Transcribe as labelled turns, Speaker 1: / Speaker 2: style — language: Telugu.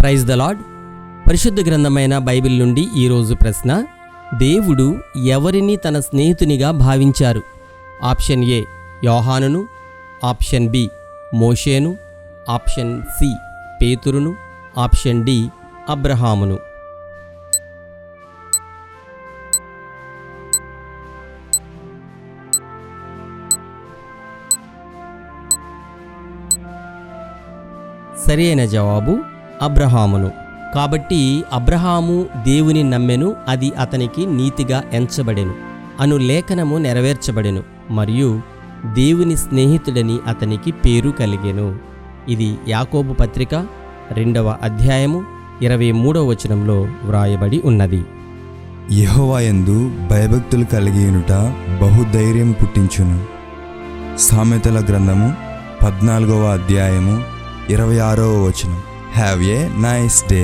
Speaker 1: ప్రైజ్ ద లాడ్ పరిశుద్ధ గ్రంథమైన బైబిల్ నుండి ఈరోజు ప్రశ్న దేవుడు ఎవరిని తన స్నేహితునిగా భావించారు? ఆప్షన్ ఏ యోహానును. ఆప్షన్ బి మోషేను. ఆప్షన్ సి పేతురును. ఆప్షన్ డి అబ్రహామును. సరైన జవాబు అబ్రహామును. కాబట్టి అబ్రహాము దేవుని నమ్మెను అది అతనికి నీతిగా ఎంచబడెను అను లేఖనము నెరవేర్చబడెను మరియు దేవుని స్నేహితుడని అతనికి పేరు కలిగెను. ఇది యాకోబు పత్రిక రెండవ అధ్యాయము ఇరవై మూడవ వచనంలో వ్రాయబడి ఉన్నది.
Speaker 2: యహోవాయందు భయభక్తులు కలిగియునుట బహుధైర్యం పుట్టించును. సామెతల గ్రంథము పద్నాలుగవ అధ్యాయము ఇరవై ఆరవ వచనం. Have a nice day